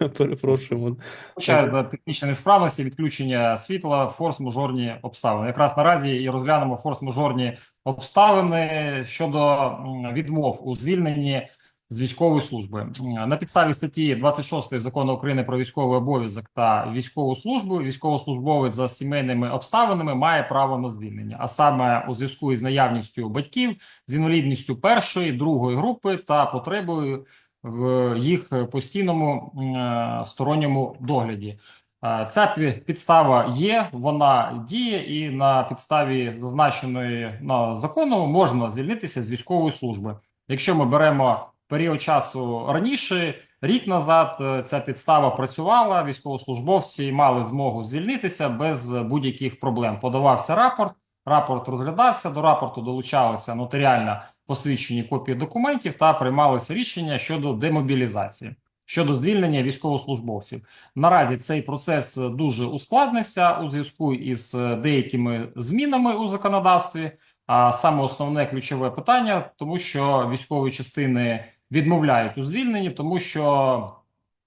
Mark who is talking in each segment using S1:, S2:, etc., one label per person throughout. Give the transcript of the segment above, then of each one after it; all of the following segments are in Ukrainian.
S1: Перепрошуємо.
S2: Вибачаю за технічні несправності, відключення світла, форс-мажорні обставини. Якраз наразі і розглянемо форс-мажорні обставини щодо відмов у звільненні з військової служби. На підставі статті 26 Закону України про військовий обов'язок та військову службу військовослужбовець за сімейними обставинами має право на звільнення, а саме у зв'язку із наявністю батьків з інвалідністю першої, другої групи та потребою в їх постійному е, сторонньому догляді. Е, Ця підстава є, вона діє, і на підставі зазначеної на закону можна звільнитися з військової служби. Якщо ми беремо період часу раніше, рік назад, е, ця підстава працювала, військовослужбовці мали змогу звільнитися без будь-яких проблем. Подавався рапорт, рапорт розглядався, до рапорту долучалася нотаріальна посвідчені копії документів та приймалися рішення щодо демобілізації, щодо звільнення військовослужбовців. Наразі цей процес дуже ускладнився у зв'язку із е, деякими змінами у законодавстві. А саме основне ключове питання, тому що військові частини відмовляють у звільненні, тому що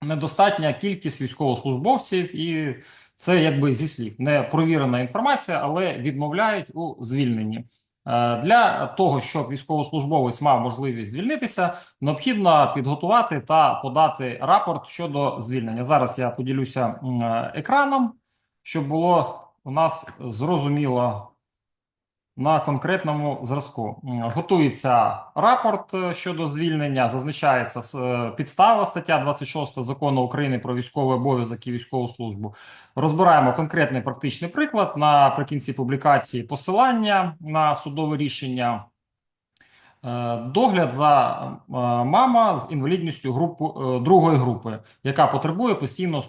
S2: недостатня кількість військовослужбовців, і це якби зі слів не провірена інформація, але відмовляють у звільненні. Е, Для того, щоб військовослужбовець мав можливість звільнитися, необхідно підготувати та подати рапорт щодо звільнення. Зараз я поділюся е, екраном, щоб було у нас зрозуміло на конкретному зразку. Готується рапорт е, щодо звільнення, зазначається е, підстава стаття 26 закону України про військовий обов'язок і військову службу. Розбираємо конкретний практичний приклад наприкінці публікації посилання на судове рішення. Е, Догляд за мама з інвалідністю групу другої групи, яка потребує постійного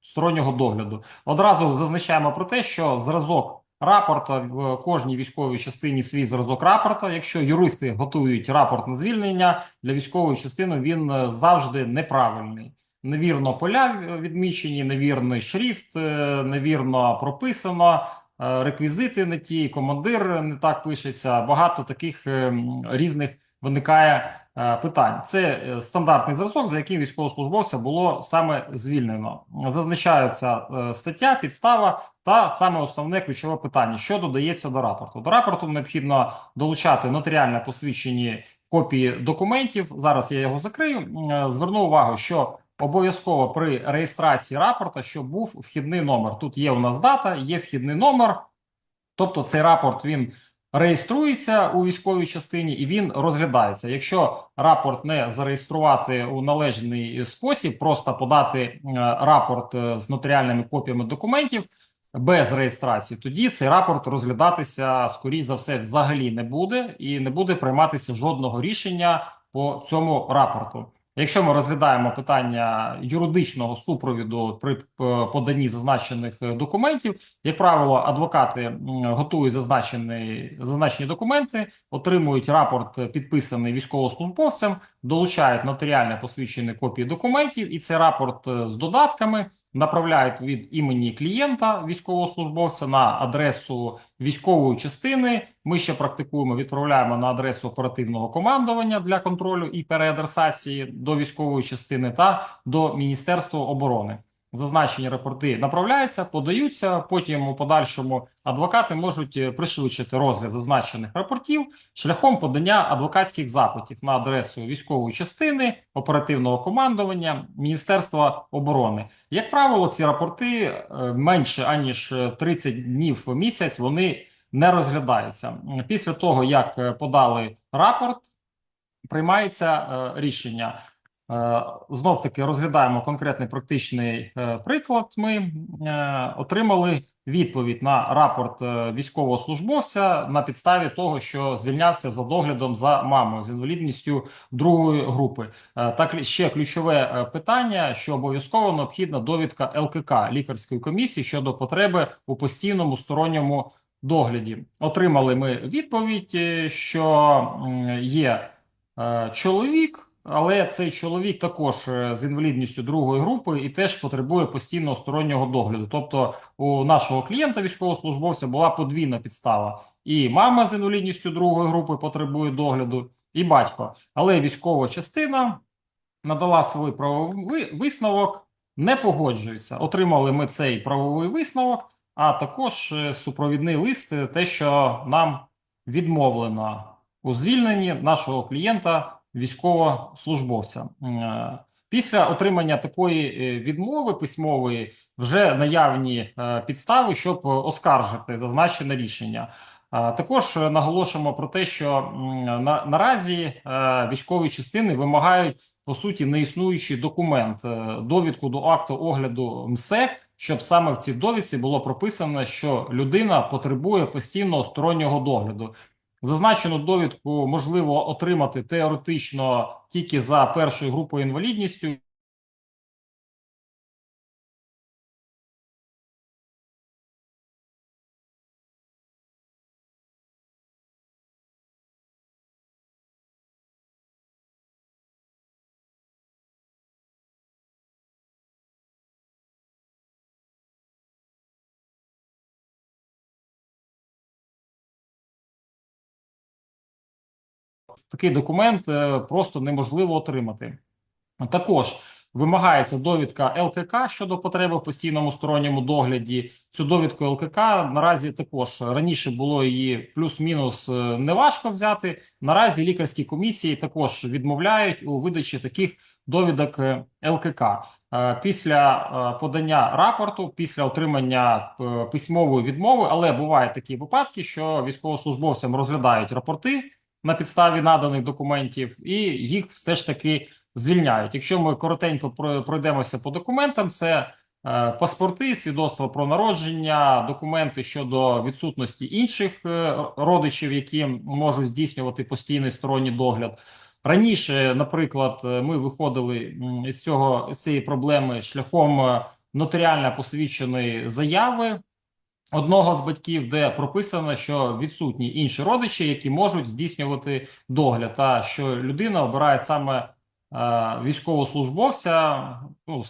S2: стороннього догляду. Одразу зазначаємо про те, що зразок рапорта в кожній військовій частині свій зразок рапорта. Якщо юристи готують рапорт на звільнення для військової частини, він е, завжди неправильний. Невірно поля відмічені, невірний шрифт, е, невірно прописано, е, реквізити не ті, командир не так пишеться. Багато таких е, різних виникає питань. Це е, стандартний зразок, за яким військовослужбовця було саме звільнено. Зазначається е, стаття, підстава та саме основне ключове питання, що додається до рапорту. До рапорту необхідно долучати нотаріально посвідчені копії документів. Зараз я його закрию. Е, Зверну увагу, що обов'язково при реєстрації рапорта, щоб був вхідний номер. Тут є у нас дата, є вхідний номер. Тобто цей рапорт він реєструється у військовій частині і він розглядається. Якщо рапорт не зареєструвати у належний спосіб, просто подати е, рапорт е, з нотаріальними копіями документів без реєстрації, тоді цей рапорт розглядатися скоріш за все взагалі не буде і не буде прийматися жодного рішення по цьому рапорту. Якщо ми розглядаємо питання юридичного супровіду при е, поданні зазначених е, документів, як правило, адвокати готують зазначені, зазначені документи, отримують рапорт, е, підписаний військовослужбовцем, долучають нотаріально посвідчені копії документів, і цей рапорт з додатками направляють від імені клієнта військовослужбовця на адресу військової частини. Ми ще практикуємо, відправляємо на адресу оперативного командування для контролю і переадресації до військової частини та до Міністерства оборони. Зазначені рапорти направляються, подаються. Потім у подальшому адвокати можуть е, пришвидшити розгляд зазначених рапортів шляхом подання адвокатських запитів на адресу військової частини, оперативного командування Міністерства оборони. Як правило, ці рапорти е, менше аніж е, 30 днів в місяць вони не розглядаються. Після того, як е, подали рапорт, приймається е, рішення. Е, Знов таки розглядаємо конкретний практичний е, приклад. Ми е, отримали відповідь на рапорт е, військовослужбовця на підставі того, що звільнявся за доглядом за мамою з інвалідністю другої групи. Так ще ключове питання, що обов'язково необхідна довідка ЛКК лікарської комісії щодо потреби у постійному сторонньому догляді. Отримали ми відповідь, що є чоловік. Але цей чоловік також е, з інвалідністю другої групи і теж потребує постійного стороннього догляду. Тобто, у нашого клієнта військовослужбовця була подвійна підстава: і мама з інвалідністю другої групи потребує догляду, і батько. Але військова частина надала свій правовий висновок, не погоджується. Отримали ми цей правовий висновок, а також е, супровідний лист, е, те, що нам відмовлено у звільненні нашого клієнта, військовослужбовця. Е, Після отримання такої е, відмови письмової вже наявні е, підстави, щоб оскаржити зазначене рішення. Також наголошуємо про те, що на, наразі військові частини вимагають по суті неіснуючий документ, довідку до акту огляду МСЕК, щоб саме в цій довідці було прописано, що людина потребує постійного стороннього догляду. Зазначену довідку можливо отримати теоретично тільки за першою групою інвалідністю. Такий документ е, просто неможливо отримати. Також вимагається довідка ЛКК щодо потреби в постійному сторонньому догляді. Цю довідку ЛКК наразі також раніше було її плюс-мінус е, неважко взяти. Наразі лікарські комісії також відмовляють у видачі таких довідок е, ЛКК. Після подання рапорту, після отримання письмової відмови, але бувають такі випадки, що військовослужбовцям розглядають рапорти на підставі наданих документів, і їх все ж таки звільняють. Якщо ми коротенько про- пройдемося по документам, це е, паспорти, свідоцтва про народження, документи щодо відсутності інших е, родичів, які можуть здійснювати постійний сторонній догляд. Раніше, наприклад, ми виходили із цього з цієї проблеми шляхом е, нотаріально посвідченої заяви одного з батьків, де прописано, що відсутні інші родичі, які можуть здійснювати догляд, та що людина обирає саме е, військовослужбовця, ну,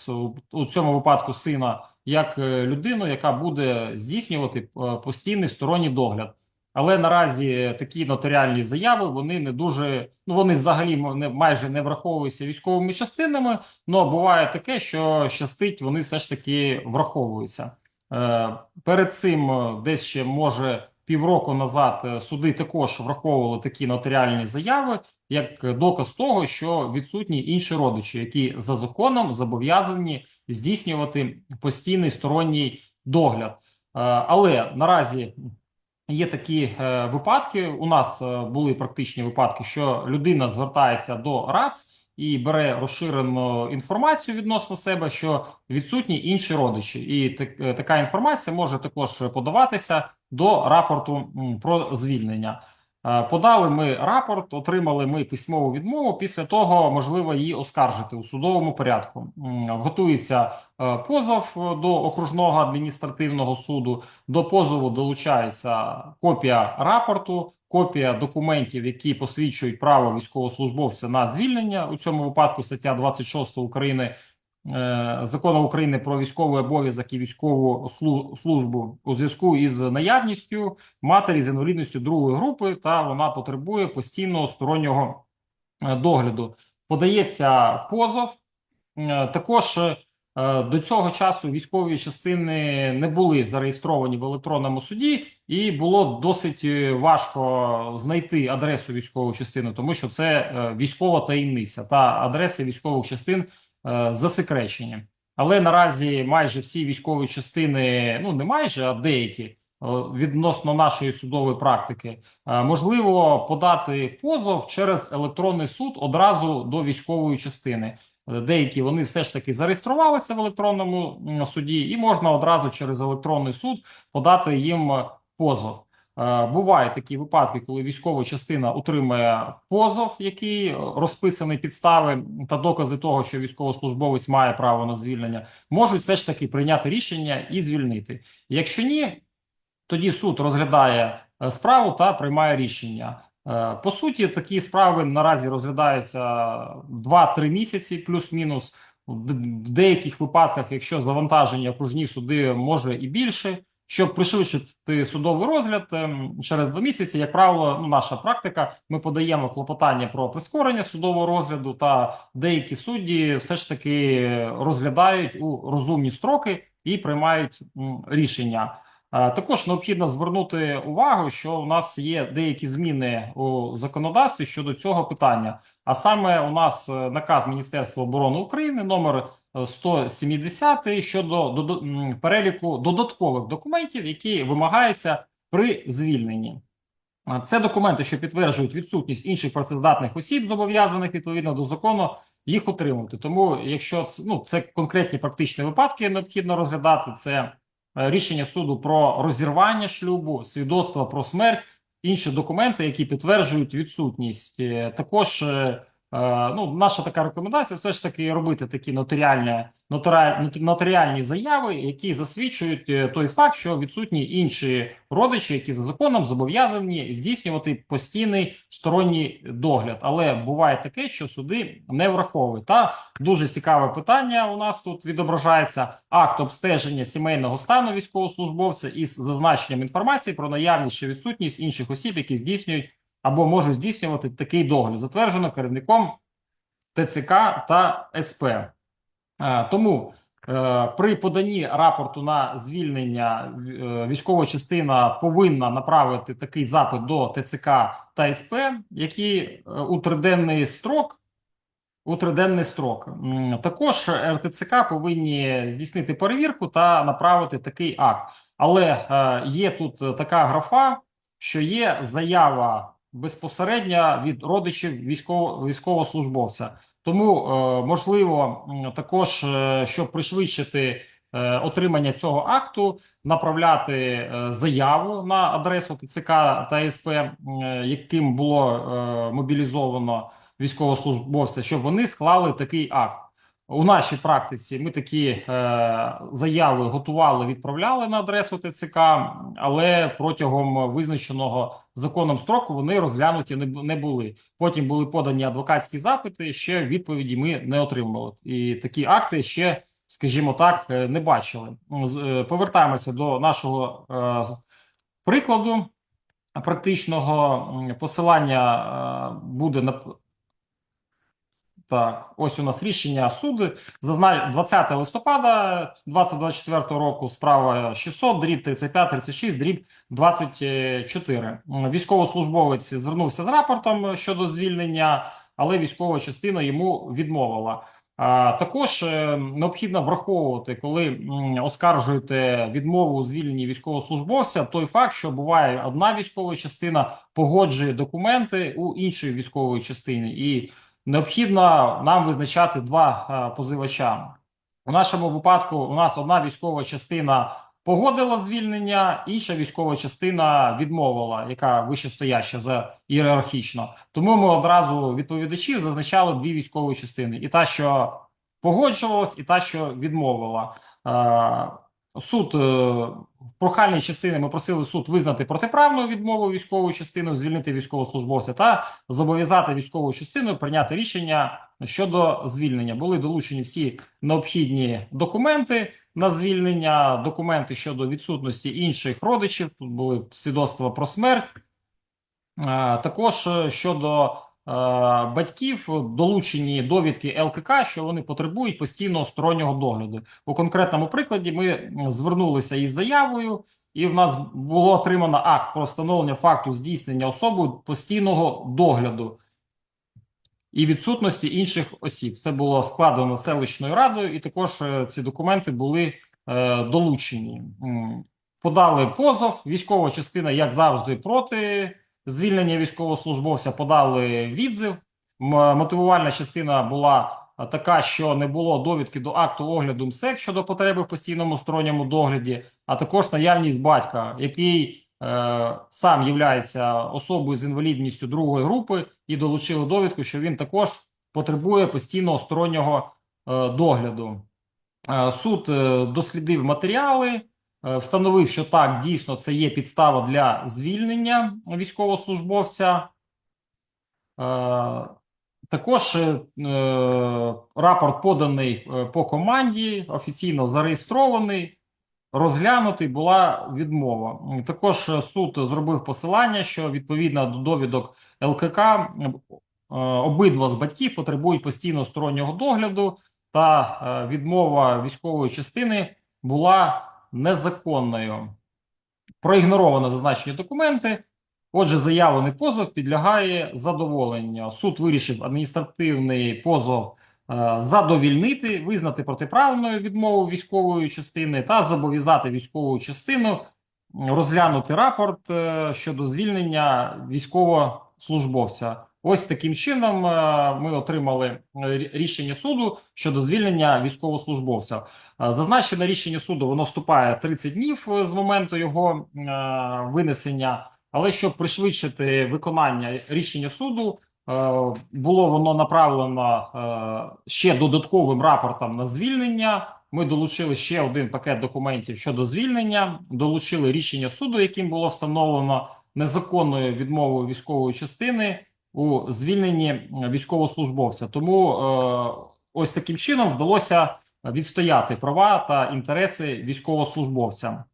S2: у цьому випадку сина, як е, людину, яка буде здійснювати е, постійний сторонній догляд. Але наразі такі нотаріальні заяви вони не дуже, ну вони взагалі не майже не враховуються військовими частинами. але буває таке, що щастить, вони все ж таки враховуються. Е, Перед цим е, десь ще може півроку назад е, суди також враховували такі нотаріальні заяви як доказ того, що відсутні інші родичі, які за законом зобов'язані здійснювати постійний сторонній догляд. Але наразі є такі випадки. У нас були практичні випадки, що людина звертається до РАЦ і бере розширену інформацію відносно себе, що відсутні інші родичі, і так- е, така інформація може також подаватися до рапорту про звільнення. Е, Подали ми рапорт, отримали ми письмову відмову. Після того можливо її оскаржити у судовому порядку. Готується е, позов до окружного адміністративного суду. До позову долучається копія рапорту, копія документів, які посвідчують право військовослужбовця на звільнення. У цьому випадку стаття 26 України е, закону України про військовий обов'язок і військову службу у зв'язку із наявністю матері з інвалідністю другої групи, та вона потребує постійного стороннього е, догляду. Подається позов. Е, Також до цього часу військові частини не були зареєстровані в електронному суді, і було досить е, важко знайти адресу військової частини, тому що це е, військова таємниця та адреси військових частин е, засекречені. Але наразі майже всі військові частини, ну не майже, а деякі е, відносно нашої судової практики, е, можливо подати позов через електронний суд одразу до військової частини. Деякі вони все ж таки зареєструвалися в електронному суді, і можна одразу через електронний суд подати їм позов. Е, Бувають такі випадки, коли військова частина отримує позов, який е, розписаний підстави та докази того, що військовослужбовець має право на звільнення, можуть все ж таки прийняти рішення і звільнити. Якщо ні, тоді суд розглядає е, справу та приймає рішення. Е, По суті, такі справи наразі розглядаються 2-3 місяці, плюс-мінус. В деяких випадках, якщо завантаження окружні суди може і більше Щоб пришвидшити судовий розгляд ем, через два місяці, як правило, ну, наша практика, ми подаємо клопотання про прискорення судового розгляду, та деякі судді все ж таки розглядають у розумні строки і приймають рішення. Е, Також необхідно звернути увагу, що у нас є деякі зміни у законодавстві щодо цього питання. А саме у нас е, наказ Міністерства оборони України номер е, 170 щодо додо- переліку додаткових документів, які вимагаються при звільненні. Це документи, що підтверджують відсутність інших працездатних осіб, зобов'язаних відповідно до закону, їх отримувати. Тому, якщо це, ну, це конкретні практичні випадки, необхідно розглядати це е, рішення суду про розірвання шлюбу, свідоцтва про смерть, інші документи, які підтверджують відсутність. Е, Також е, е, ну, наша така рекомендація все ж таки робити такі нотаріальні, нотаріальні заяви, які засвідчують е, той факт, що відсутні інші родичі, які за законом зобов'язані здійснювати постійний сторонній догляд. Але буває таке, що суди не враховують. Та дуже цікаве питання у нас тут відображається акт обстеження сімейного стану військовослужбовця із зазначенням інформації про наявність чи відсутність інших осіб, які здійснюють або можуть здійснювати такий догляд, затверджено керівником ТЦК та СП. Е, Тому е, при поданні рапорту на звільнення е, військова частина повинна направити такий запит до ТЦК та СП, які у триденний строк. У триденний строк також РТЦК повинні здійснити перевірку та направити такий акт. Але е, є тут така графа, що є заява безпосередньо від родичів військово, військовослужбовця. Тому е, можливо також, е, щоб пришвидшити е, отримання цього акту, направляти заяву на адресу ТЦК та СП, яким було мобілізовано військовослужбовця, щоб вони склали такий акт. У нашій практиці ми такі е, заяви готували, відправляли на адресу ТЦК, але протягом визначеного законом строку вони розглянуті не, були. Потім були подані адвокатські запити. Ще відповіді ми не отримали. І такі акти ще, скажімо так, е, не бачили. Е, Повертаємося до нашого е, прикладу практичного посилання е, буде на так, ось у нас рішення суду. Зазна 20 листопада 2024 року справа 600, дріб 35, 36, дріб 24. М, Військовослужбовець звернувся з рапортом щодо звільнення, але військова частина йому відмовила. А, також е, необхідно враховувати, коли оскаржуєте відмову у звільненні військовослужбовця, той факт, що буває одна військова частина погоджує документи у іншої військової частини, і необхідно нам визначати два е, позивача. У нашому випадку у нас одна військова частина погодила звільнення, інша військова частина відмовила, яка вищестояща за ієрархічно. Тому ми одразу відповідачів зазначали дві військові частини: і та, що погоджувалась, і та, що відмовила. Суд е, в прохальній частини ми просили суд визнати протиправну відмову військової частини, звільнити військовослужбовця та зобов'язати військову частину прийняти рішення щодо звільнення. Були долучені всі необхідні документи на звільнення, документи щодо відсутності інших родичів. Тут були свідоцтва про смерть. Е, Також е, щодо батьків долучені довідки ЛКК, що вони потребують постійного стороннього догляду. У конкретному прикладі ми звернулися із заявою, і в нас було отримано акт про встановлення факту здійснення особою постійного догляду і відсутності інших осіб. Це було складено селищною радою, і також е, ці документи були е, долучені. Подали позов. Військова частина, як завжди, проти звільнення військовослужбовця. Подали відзив. Мотивувальна частина була така, що не було довідки до акту огляду МСЕК щодо потреби в постійному сторонньому догляді, а також наявність батька, який е, сам являється особою з інвалідністю другої групи, і долучили довідку, що він також потребує постійного стороннього е, догляду. Е, Суд е, дослідив матеріали, встановив, що так, дійсно, це є підстава для звільнення військовослужбовця. Е, Також е, е, рапорт поданий е, по команді, офіційно зареєстрований. розглянутий, була відмова. Також е, суд зробив посилання, що відповідно до довідок ЛКК е, обидва з батьків потребують постійного стороннього догляду, та е, відмова військової частини була незаконною. Проігноровано зазначені документи. Отже, заявлений позов підлягає задоволенню. Суд вирішив адміністративний позов е, задовільнити, визнати протиправною відмову військової частини та зобов'язати військову частину розглянути рапорт е, щодо звільнення військовослужбовця. Ось таким чином е, ми отримали рішення суду щодо звільнення військовослужбовця. Е, Зазначене рішення суду воно вступає 30 днів з моменту його е, винесення. Але щоб пришвидшити виконання рішення суду, е, було воно направлено ще додатковим рапортом на звільнення. Ми долучили ще один пакет документів щодо звільнення, долучили рішення суду, яким було встановлено незаконною відмовою військової частини у звільненні військовослужбовця. Тому ось таким чином вдалося відстояти права та інтереси військовослужбовця.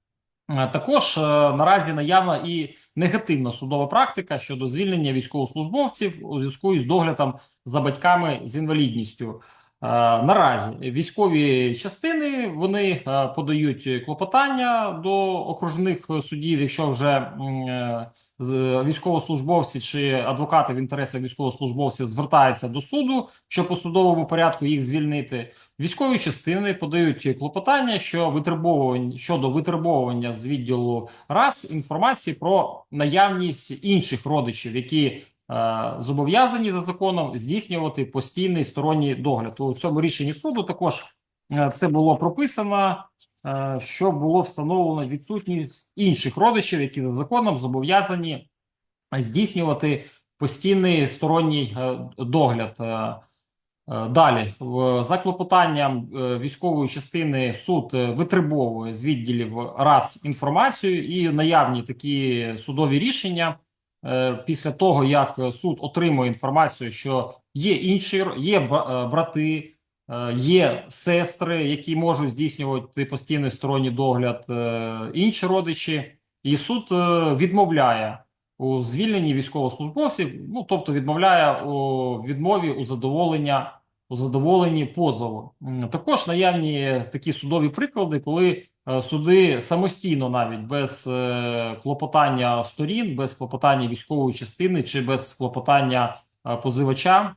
S2: Е, Також е, наразі наявна і негативна судова практика щодо звільнення військовослужбовців у зв'язку із доглядом за батьками з інвалідністю. Е, Наразі військові частини вони подають клопотання до окружних судів, якщо вже військовослужбовці чи адвокати в інтересах військовослужбовців звертаються до суду, щоб у судовому порядку їх звільнити. Військові частини подають клопотання, що витребовування щодо витребовування з відділу РАЦ інформації про наявність інших родичів, які е, зобов'язані за законом здійснювати постійний сторонній догляд. У цьому рішенні суду також е, це було прописано, е, що було встановлено відсутність інших родичів, які за законом зобов'язані здійснювати постійний сторонній е, догляд. Е, Е, Далі, в- за клопотанням е, військової частини суд е, витребовує з відділів РАЦ інформацію і наявні такі судові рішення е, після того, як суд отримує інформацію, що є інші, є бра- е, брати, е, є сестри, які можуть здійснювати постійний сторонній догляд, е, інші родичі, і суд е, відмовляє у звільненні військовослужбовців, ну тобто відмовляє у відмові у задоволення у задоволенні позову. Також наявні такі судові приклади, коли е, суди самостійно, навіть без е, клопотання сторін, без клопотання військової частини чи без клопотання е, позивача,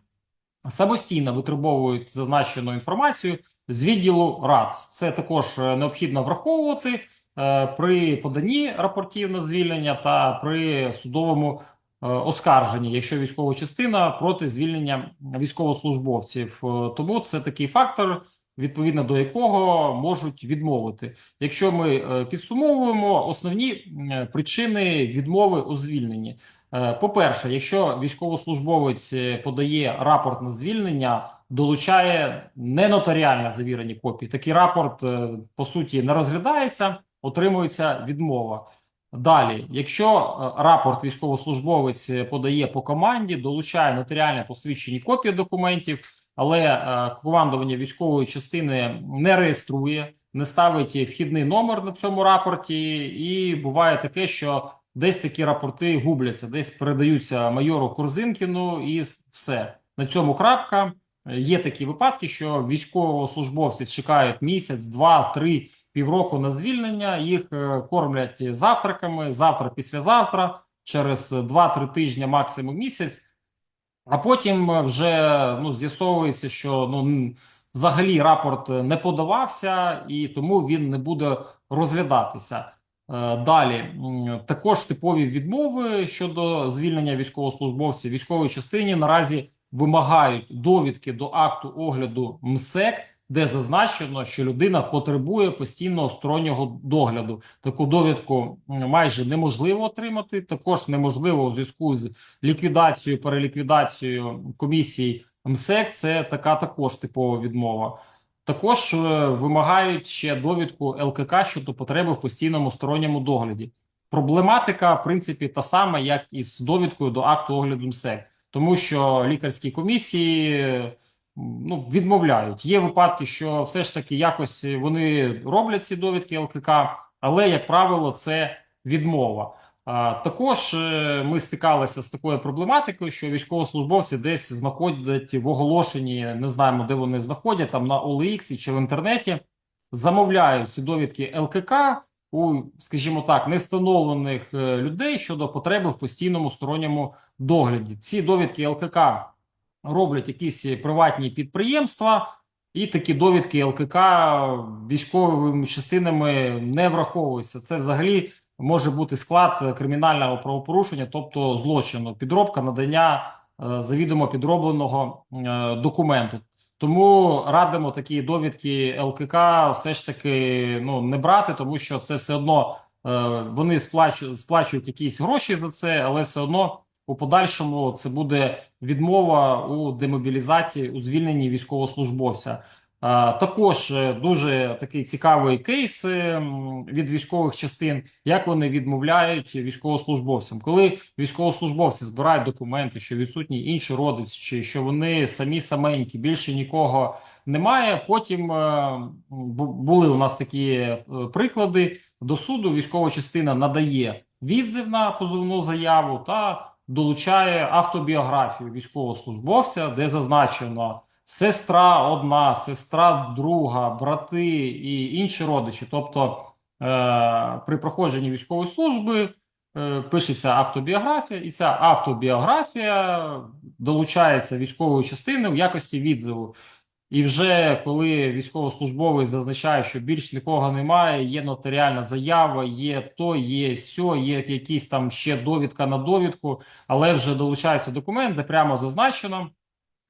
S2: самостійно витребовують зазначену інформацію з відділу РАЦ. Це також необхідно враховувати при поданні рапортів на звільнення та при судовому е, оскарженні, якщо військова частина проти звільнення військовослужбовців. Е, Тому це такий фактор, відповідно до якого можуть відмовити. Якщо ми е, підсумовуємо основні причини відмови у звільненні. По-перше, якщо військовослужбовець подає рапорт на звільнення, долучає ненотаріально завірені копії. Такий рапорт, по суті, не розглядається, отримується відмова. Далі, якщо е, рапорт військовослужбовець подає по команді, долучає нотаріально посвідчені копії документів, але е, командування військової частини не реєструє, не ставить вхідний номер на цьому рапорті, і буває таке, що десь такі рапорти губляться, десь передаються майору Корзинкіну, і все на цьому крапка. Є такі випадки, що військовослужбовці чекають місяць, два, три, півроку на звільнення. Їх е, кормлять завтраками, завтра, післязавтра, через 2-3 тижні, максимум місяць. А потім е, вже ну, з'ясовується, що ну, взагалі рапорт не подавався, і тому він не буде розглядатися. Е, Далі також типові відмови щодо звільнення військовослужбовців військової частині наразі вимагають довідки до акту огляду МСЕК, де зазначено, що людина потребує постійного стороннього догляду. Таку довідку майже неможливо отримати. Також неможливо у зв'язку з ліквідацією, переліквідацією комісій МСЕК. Це така також типова відмова. Також е, вимагають ще довідку ЛКК щодо потреби в постійному сторонньому догляді. Проблематика, в принципі, та сама, як і з довідкою до акту огляду МСЕК, тому що лікарські комісії ну, відмовляють. Є випадки, що все ж таки якось вони роблять ці довідки ЛКК, але, як правило, це відмова. Також е, ми стикалися з такою проблематикою, що військовослужбовці десь знаходять в оголошенні, не знаємо, де вони знаходять, там на OLX чи в інтернеті, замовляють ці довідки ЛКК у, скажімо так, невстановлених е, людей щодо потреби в постійному сторонньому догляді. Ці довідки ЛКК роблять якісь приватні підприємства, і такі довідки ЛКК військовими частинами не враховуються. Це взагалі може бути склад кримінального правопорушення, тобто злочину, підробка надання е, завідомо підробленого е, документу. Тому радимо такі довідки ЛКК все ж таки ну не брати, тому що це все одно е, вони сплачують, сплачують якісь гроші за це, але все одно у подальшому це буде відмова у демобілізації у звільненні військовослужбовця. Також е, дуже такий цікавий кейс е, від військових частин, як вони відмовляють військовослужбовцям, коли військовослужбовці збирають документи, що відсутні інші родичі, що вони самі саменькі, більше нікого немає. Потім е, були у нас такі е, приклади. До суду військова частина надає відзив на позовну заяву та долучає автобіографію військовослужбовця, де зазначено сестра одна, сестра друга, брати і інші родичі. Тобто е, при проходженні військової служби е, пишеться автобіографія, і ця автобіографія долучається військовою частиною в якості відзиву. І вже коли військовослужбовець зазначає, що більш нікого немає, є нотаріальна заява, є то, є сьо, є якісь там ще довідка на довідку, але вже долучається документ, де прямо зазначено,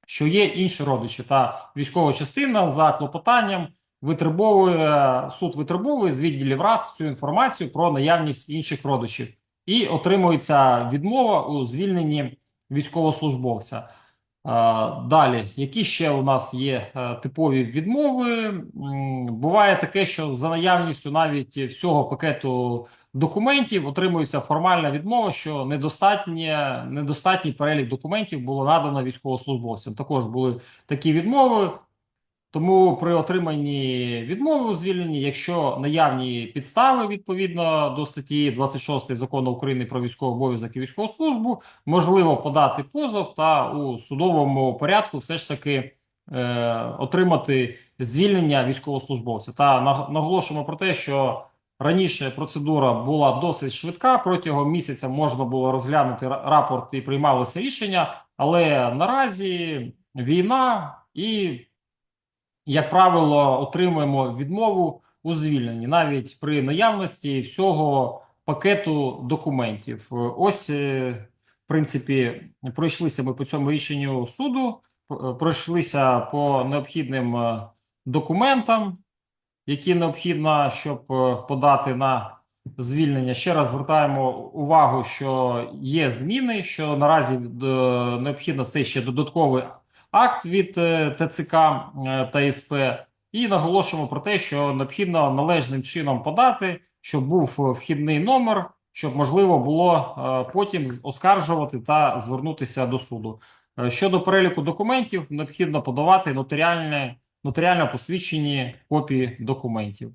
S2: що є інші родичі, та військова частина за клопотанням витребовує суд витребовує з відділів РАЦ цю інформацію про наявність інших родичів, і отримується відмова у звільненні військовослужбовця. Далі, які ще у нас є е, типові відмови? Буває таке, що за наявністю навіть всього пакету документів отримується формальна відмова, що недостатній перелік документів було надано військовослужбовцям. Також були такі відмови. Тому при отриманні відмови у звільненні, якщо наявні підстави відповідно до статті 26 закону України про військовий обов'язок і військову службу, можливо подати позов та у судовому порядку все ж таки е, отримати звільнення військовослужбовця. Та наголошуємо про те, що раніше процедура була досить швидка. Протягом місяця можна було розглянути рапорт і приймалися рішення, але наразі війна і як правило, отримуємо відмову у звільненні навіть при наявності всього пакету документів. Ось, е, в принципі, пройшлися ми по цьому рішенню суду, е, пройшлися по необхідним е, документам, які необхідно, щоб подати на звільнення. Ще раз звертаємо увагу, що є зміни, що наразі необхідно це ще додатковий акт від е, ТЦК е, та СП, і наголошуємо про те, що необхідно належним чином подати, щоб був е, вхідний номер, щоб можливо було потім оскаржувати та звернутися до суду. Щодо переліку документів, необхідно подавати нотаріальне, нотаріально посвідчені копії документів.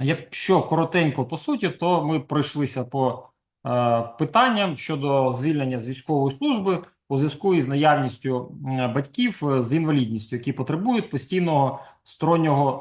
S2: Якщо коротенько по суті, то ми пройшлися по е, питанням щодо звільнення з військової служби у зв'язку із наявністю батьків е, з інвалідністю, які потребують постійного стороннього